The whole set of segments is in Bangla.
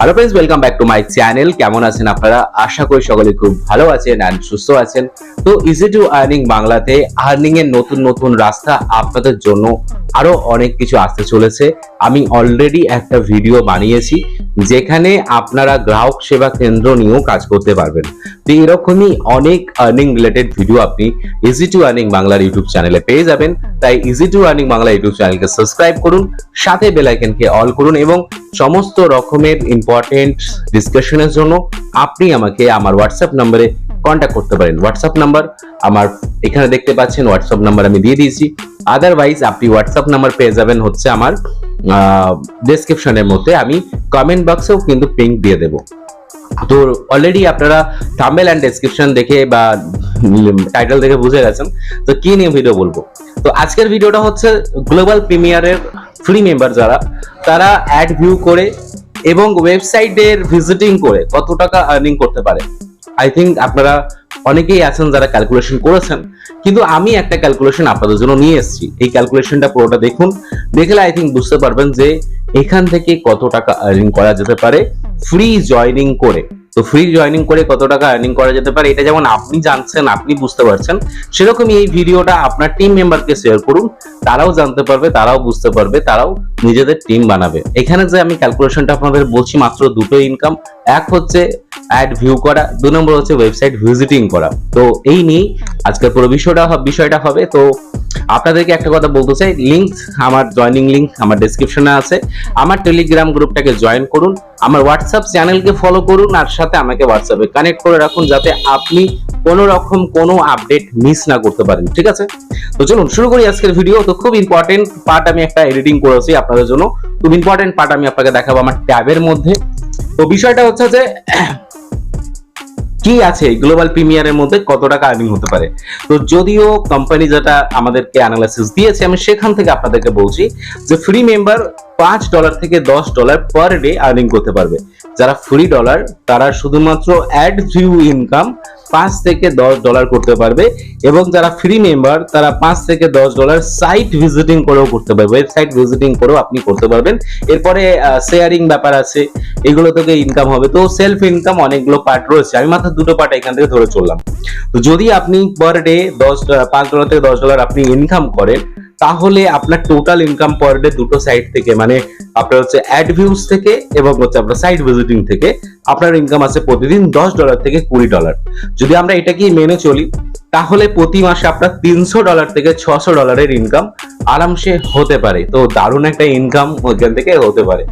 Hello friends welcome back to my channel কেমন আছেন আপনারা? আশা করি সকলে খুব ভালো আছেন অ্যান্ড সুস্থ আছেন। তো ইজি টু আর্নিং বাংলাতে আর্নিং এর নতুন নতুন রাস্তা আপনাদের জন্য আরও অনেক কিছু আসতে চলেছে। আমি অলরেডি একটা ভিডিও বানিয়েছি, যেখানে আপনারা গ্রাহক সেবা কেন্দ্র নিয়েও কাজ করতে পারবেন। তো এরকমই অনেক আর্নিং রিলেটেড ভিডিও আপনি ইজি টু আর্নিং বাংলার ইউটিউব চ্যানেলে পেয়ে যাবেন। তাই easy to earning Bangla YouTube চ্যানেলকে সাবস্ক্রাইব করুন, সাথে বেল আইকনকে অল করুন এবং সমস্ত রকমের ইম্পর্টেন্ট ডিসকাশনের জন্য আপনি আমাকে আমার হোয়াটসঅ্যাপ নম্বরে কন্ট্যাক্ট করতে পারেন। হোয়াটসঅ্যাপ নাম্বার আমার এখানে দেখতে পাচ্ছেন হোয়াটসঅ্যাপ নাম্বার আমি দিয়ে দিয়েছি। আদারওয়াইজ আপনি হোয়াটসঅ্যাপ নাম্বার পেয়ে যাবেন হচ্ছে আমার ডেসক্রিপশনের মধ্যে। আমি কমেন্ট বক্সেও কিন্তু পিঙ্ক দিয়ে দেবো। তো অলরেডি আপনারা থাম্বেল অ্যান্ড ডেসক্রিপশন দেখে বা টাইটেল দেখে বুঝে গেছেন। তো কি নিয়ে ভিডিও বলব? তো আজকের ভিডিওটা হচ্ছে গ্লোবাল প্রিমিয়ারের ফ্রি মেম্বার যারা, তারা অ্যাড ভিউ করে এবং ওয়েবসাইটের ভিজিটিং করে কত টাকা আর্নিং করতে পারে। আই থিঙ্ক আপনারা অনেকেই আছেন যারা ক্যালকুলেশন করেছেন, কিন্তু আমি একটা ক্যালকুলেশন আপনাদের জন্য নিয়ে এসেছি। এই ক্যালকুলেশনটা পুরোটা দেখুন, দেখলে আই থিঙ্ক বুঝতে পারবেন যে এখান থেকে কত টাকা আর্নিং করা যেতে পারে ফ্রি জয়নিং করে। তো ফ্রি জয়নিং করে কত টাকা আর্নিং করা যেতে পারে, এটা যেমন আপনি জানছেন, আপনি বুঝতে পারছেন, সেরকমই এই ভিডিওটা আপনার টিম মেম্বারকে শেয়ার করুন, তারাও জানতে পারবে, তারাও বুঝতে পারবে, তারাও নিজেদের টিম বানাবে। এখানে যে আমি ক্যালকুলেশনটা আপনাদের বলছি মাত্র দুটো ইনকাম এক হচ্ছে অ্যাড ভিউ করা, দু নম্বর হচ্ছে ওয়েবসাইট ভিজিটিং করা। তো এই নিয়েই আজকের পুরো বিষয়টা বিষয়টা হবে। তো আপনাদেরকে একটা কথা বলতে চাই লিঙ্ক আমার জয়নিং লিঙ্ক আমার ডেসক্রিপশনে আছে। আমার টেলিগ্রাম গ্রুপটাকে জয়েন করুন, আমার হোয়াটসঅ্যাপ চ্যানেলকে ফলো করুন, আর সাথে আমাকে হোয়াটসঅ্যাপে কানেক্ট করে রাখুন, যাতে আপনি কোনো রকম কোনো আপডেট মিস না করতে পারেন, ঠিক আছে? তো চলুন, শুরু করি আজকের ভিডিও তো খুব ইম্পর্টেন্ট পার্ট আমি একটা এডিটিং করেছি আপনাদের জন্য। খুব ইম্পর্টেন্ট পার্ট আমি আপনাকে দেখাবো আমার ট্যাবের মধ্যে। তো বিষয়টা হচ্ছে যে কি আছে গ্লোবাল প্রিমিয়ারের মধ্যে কত টাকা আর্নিং হতে পারে? তো যদিও কোম্পানি যেটা আমাদেরকে অ্যানালাইসিস দিয়েছে, আমি সেখান থেকে আপনাদেরকে বলছি যে ফ্রি মেম্বার পাঁচ ডলার থেকে দশ ডলার পার ডে আর্নিং করতে পারবে। যারা ফ্রি ডলার তারা শুধুমাত্র অ্যাড ভিউ ইনকাম পাঁচ থেকে দশ ডলার করতে পারবে এবং যারা ফ্রি মেম্বার তারা পাঁচ থেকে দশ ডলার সাইট ভিজিটিং করেও করতে পারবে। ওয়েবসাইট ভিজিটিং করেও আপনি করতে পারবেন। এরপরে শেয়ারিং ব্যাপার আছে। এগুলো থেকে ইনকাম হবে। তো সেলফ ইনকাম অনেকগুলো পার্ট রয়েছে। আমি মাত্র দুটো পার্ট এখান থেকে ধরে চললাম। তো যদি আপনি পার ডে দশ পাঁচ ডলার থেকে দশ ডলার আপনি ইনকাম করেন তাহলে আপনার টোটাল ইনকাম পার ডে দুটো সাইট থেকে মানে আপনার হচ্ছে অ্যাড ভিউজ থেকে এবং হচ্ছে আপনার সাইট ভিজিটিং থেকে, আপনার ইনকাম আছে প্রতিদিন দশ ডলার থেকে কুড়ি ডলার যদি আমরা এটাকেই মেনে চলি, তাহলে প্রতি মাসে আপনার তিনশো ডলার থেকে ছশো ডলারের ইনকাম আরামসে হতে পারে। তো দারুণ একটা ইনকাম ওইখান থেকে হতে পারে।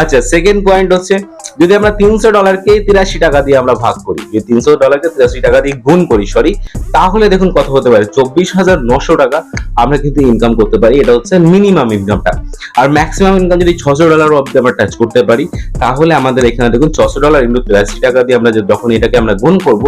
আচ্ছা সেকেন্ড পয়েন্ট হচ্ছে, যদি আমরা তিনশো ডলারকে তিরাশি টাকা দিয়ে আমরা ভাগ করি, যদি তিনশো ডলারকে তিরাশি টাকা দিয়ে গুণ করি সরি তাহলে দেখুন কত হতে পারে। চব্বিশ হাজার নশো টাকা আমরা কিন্তু ইনকাম করতে পারি। এটা হচ্ছে মিনিমাম ইনকামটা আর ম্যাক্সিমাম ইনকাম যদি ছশো ডলার অব্দি আমরা টাচ করতে পারি, তাহলে আমাদের এখানে দেখুন ছশো ডলার ইন্টু তিরাশি টাকা দিয়ে আমরা যখন এটাকে আমরা গুণ করব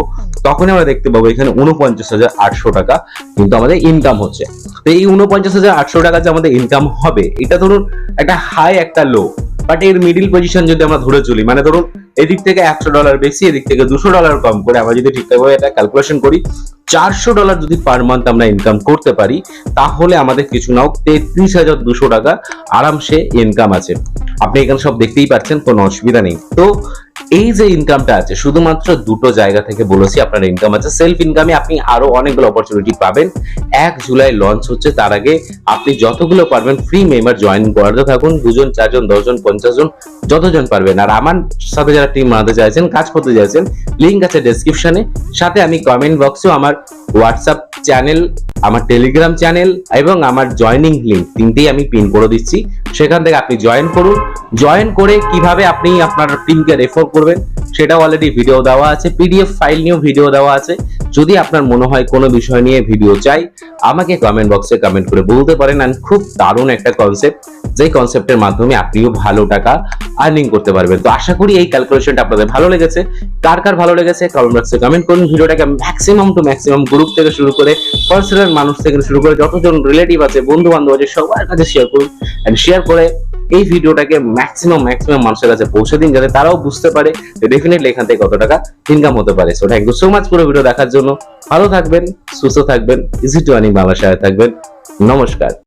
তখন আমরা দেখতে পাবো এখানে উনপঞ্চাশ হাজার আটশো টাকা কিন্তু আমাদের ইনকাম হচ্ছে। তো এই উনপঞ্চাশ হাজার আটশো টাকা যে আমাদের ইনকাম হবে, এটা ধরুন একটা হাই একটা লো বাট এর মিডিল পজিশন যদি আমরা ধরে চলি মানে ধরুন এদিক থেকে একশো ডলার বেশি, এদিক থেকে দুশো ডলার কম করে আমরা যদি ঠিকঠাকভাবে এটা ক্যালকুলেশন করি, চারশো ডলার যদি পার মান্থ আমরা ইনকাম করতে পারি, তাহলে আমাদের কিছু নাও তেত্রিশ হাজার দুশো টাকা আরামসে ইনকাম আছে। আপনি এখানে সব দেখতেই পাচ্ছেন, কোনো অসুবিধা নেই। তো এই যে ইনকামটা আছে, শুধুমাত্র দুটো জায়গা থেকে বলেছি আপনার ইনকাম আছে। সেলফ ইনকামে আপনি আরও অনেকগুলো অপরচুনিটি পাবেন। এক জুলাই লঞ্চ হচ্ছে, তার আগে আপনি যতগুলো পারবেন ফ্রি মেম্বার জয়েন করাতে থাকুন। দুজন, চারজন, দশজন পঞ্চাশ জন যতজন পারবেন। আর আমার সাথে যারা টিম বানাতে চাইছেন, কাজ করতে চাইছেন লিঙ্ক আছে ডেসক্রিপশনে সাথে আমি কমেন্ট বক্সেও আমার হোয়াটসঅ্যাপ চ্যানেল আমার টেলিগ্রাম চ্যানেল এবং আমার জয়নিং লিঙ্ক তিনটেই আমি পিন করে দিচ্ছি। সেখান থেকে আপনি জয়েন করুন। জয়েন করে কীভাবে আপনি আপনার টিমকে রেফার করবেন সেটা অলরেডি ভিডিও দেওয়া আছে। পিডিএফ ফাইল নিয়েও ভিডিও দেওয়া আছে। যদি আপনার মনে হয় কোনো বিষয় নিয়ে ভিডিও চাই, আমাকে কমেন্ট বক্সে কমেন্ট করে বলতে পারেন আর খুব দারুণ একটা কনসেপ্ট যে কনসেপ্টের মাধ্যমে আপনিও ভালো টাকা আর্নিং করতে পারবেন। তো আশা করি এই ক্যালকুলেশনটা আপনাদের ভালো লেগেছে। কার কার ভালো লেগেছে কমেন্ট বক্সে কমেন্ট করুন। ভিডিওটাকে ম্যাক্সিমাম টু ম্যাক্সিমাম গ্রুপ থেকে শুরু করে পার্সোনাল মানুষ থেকে শুরু করে যতজন রিলেটিভ আছে বন্ধু বান্ধব আছে, সবার কাছে শেয়ার করুন এন্ড শেয়ার করে এই ভিডিওটাকে ম্যাক্সিমাম ম্যাক্সিমাম মানুষের কাছে পৌঁছে দিন যাতে তারাও বুঝতে পারে যে ডেফিনেটলি এখান থেকে কত টাকা ইনকাম হতে পারে। So thank you so much পুরো ভিডিও দেখার জন্য। ভালো থাকবেন, সুস্থ থাকবেন ইজি টু আর্নিং বাংলা থাকবেন। নমস্কার।